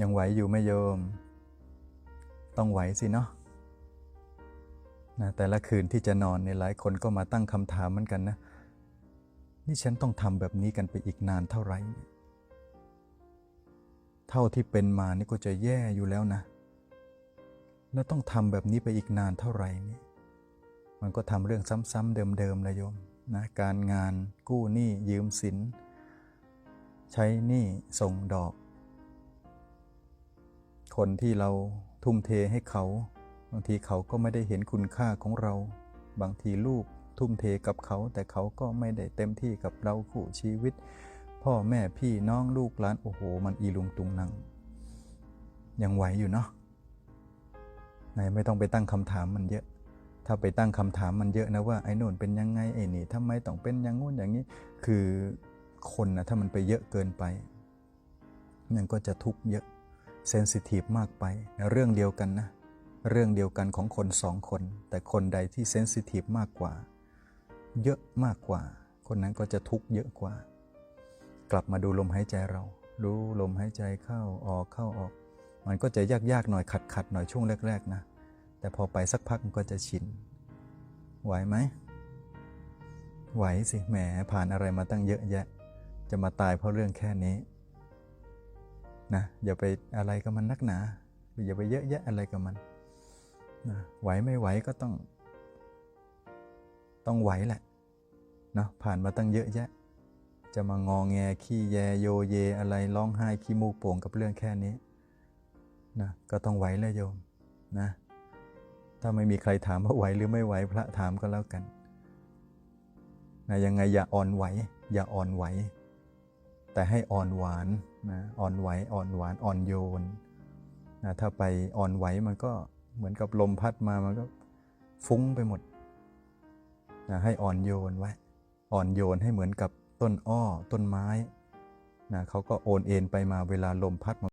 ยังไหวอยู่ไม่โยม ต้องไหวสิเนาะนะแต่ละคืนที่จะนอนเนี่ยหลายคนก็มาตั้งคำถามเหมือนกันนะ นี่ฉันต้องทำแบบนี้กันไปอีกนานเท่าไหร่ เท่าที่เป็นมานี่ก็จะแย่อยู่แล้วนะ แล้วต้องทำแบบนี้ไปอีกนานเท่าไหร่นี่มันก็ทำเรื่องซ้ำๆเดิมๆเลยโยมนะการงานกู้หนี้ยืมสิน ใช้หนี้ส่งดอก คนที่เราทุ่มเทให้เขา บางทีเขาก็ไม่ได้เห็นคุณค่าของเรา บางทีลูกทุ่มเทกับเขา แต่เขาก็ไม่ได้เต็มที่กับเราคู่ชีวิต พ่อแม่พี่น้องลูกหลานโอ้โห มันอีลุงตุงนัง ยังไหวอยู่เนาะไหนไม่ต้องไปตั้งคำถามมันเยอะ ถ้าไปตั้งคำถามมันเยอะนะว่าไอ้โน่นเป็นยังไงไอ้นี่ทำไมต้องเป็นอย่างงู้นอย่างนี้ คือคนนะถ้ามันไปเยอะเกินไปมันก็จะทุกข์เยอะ เซนซิทีฟมากไปนเรื่องเดียวกันนะ เรื่องเดียวกันของคนสองคน แต่คนใดที่เซนซิทีฟมากกว่า เยอะมากกว่า คนนั้นก็จะทุกข์เยอะกว่า กลับมาดูลมหายใจเรา รู้ลมหายใจเข้าออกเข้าออก มันก็จะยากๆหน่อยขัดขัดๆหน่อยช่วงแรก ๆ นะ แต่พอไปสักพักมันก็จะชิน ไหวไหม ไหวสิแหมผ่านอะไรมาตั้งเยอะแยะ จะมาตายเพราะเรื่องแค่นี้ นะอย่าไปอะไรกับมันนักหนา อย่าไปเยอะแยะอะไรกับมันนะไหวไม่ไหวก็ต้อง ต้องไหวแหละเนาะผ่านมาตั้งเยอะแยะ จะมางอแงขี้แยโยเยอะไรร้องไห้ขี้มูกโป่งกับเรื่องแค่นี้นะก็ต้องไหวเลยโยมนะถ้าไม่มีใครถามว่าไหวหรือไม่ไหวพระถามก็แล้วกันนะยังไงอย่าอ่อนไหว อย่าอ่อนไหว แต่ให้อ่อนหวานนะอ่อนไหวอ่อนหวานอ่อนโยนนะถ้าไปอ่อนไหวมันก็เหมือนกับลมพัดมามันก็ฟุ้งไปหมดนะให้อ่อนโยนไว้อ่อนโยนให้เหมือนกับต้นอ้อต้นไม้นะเขาก็โอนเอ็นไปมาเวลาลมพัดมา